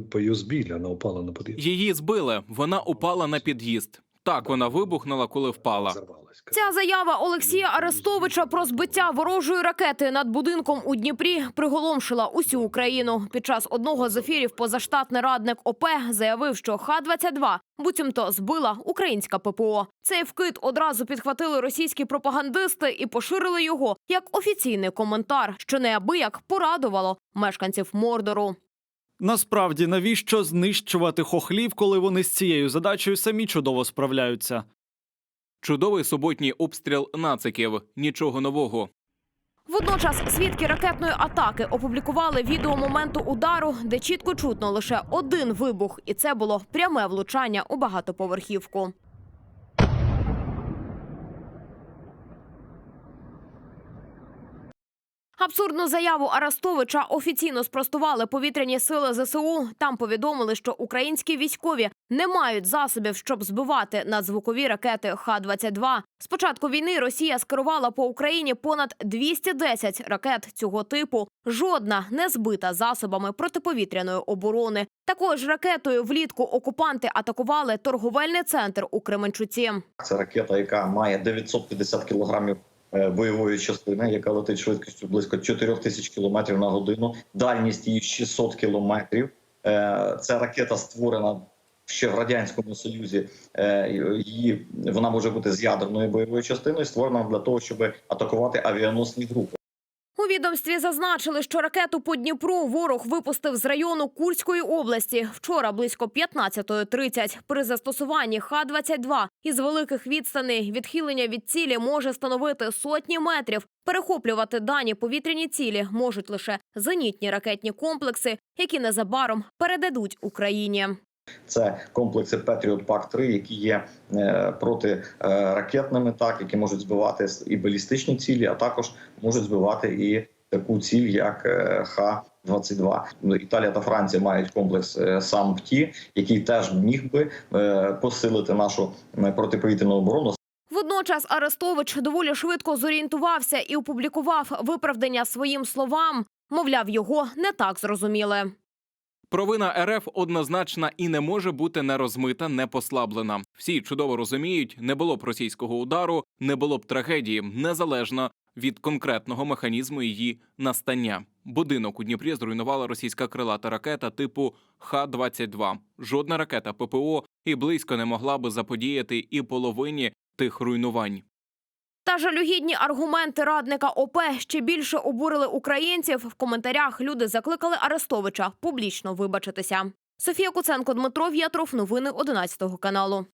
по ЮСБ, она упала на подъезд. Її збили. Вона упала на під'їзд. Так, вона вибухнула, коли впала. Ця заява Олексія Арестовича про збиття ворожої ракети над будинком у Дніпрі приголомшила усю Україну. Під час одного з ефірів позаштатний радник ОП заявив, що Х-22 буцімто збила українська ППО. Цей вкид одразу підхватили російські пропагандисти і поширили його як офіційний коментар, що неабияк порадувало мешканців Мордору. Насправді, навіщо знищувати хохлів, коли вони з цією задачею самі чудово справляються? Чудовий суботній обстріл нациків. Нічого нового. Водночас свідки ракетної атаки опублікували відео моменту удару, де чітко чутно лише один вибух, і це було пряме влучання у багатоповерхівку. Абсурдну заяву Арестовича офіційно спростували повітряні сили ЗСУ. Там повідомили, що українські військові не мають засобів, щоб збивати надзвукові ракети Х-22. З початку війни Росія скерувала по Україні понад 210 ракет цього типу. Жодна не збита засобами протиповітряної оборони. Також ракетою влітку окупанти атакували торговельний центр у Кременчуці. Це ракета, яка має 950 кілограмів бойової частини, яка летить швидкістю близько 4 тисяч кілометрів на годину. Дальність її 600 кілометрів. Е, Ця ракета створена ще в радянському союзі. Е, Її вона може бути з ядерною бойовою частиною, створена для того, щоб атакувати авіаносні групи. Відомстві зазначили, що ракету по Дніпру ворог випустив з району Курської області вчора близько 15.30. При застосуванні Х-22 із великих відстаней відхилення від цілі може становити сотні метрів. Перехоплювати дані повітряні цілі можуть лише зенітні ракетні комплекси, які незабаром передадуть Україні. Це комплекси Patriot PAC-3, які є е, протиракетними, так які можуть збивати і балістичні цілі, а також можуть збивати і таку ціль, як е, Х-22. Італія та Франція мають комплекс е, САМ-ПТІ, який теж міг би е, посилити нашу е, протиповітряну оборону. Водночас Арестович доволі швидко зорієнтувався і опублікував виправдання своїм словам. Мовляв, його не так зрозуміли. Провина РФ однозначна і не може бути не розмита, не послаблена. Всі чудово розуміють, не було б російського удару, не було б трагедії, незалежно від конкретного механізму її настання. Будинок у Дніпрі зруйнувала російська крилата ракета типу Х-22. Жодна ракета ППО і близько не могла би заподіяти і половині тих руйнувань. Та жалюгідні аргументи радника ОП ще більше обурили українців. В коментарях люди закликали Арестовича публічно вибачитися. Софія Куценко, Дмитро В'ятров. Новини 11 каналу.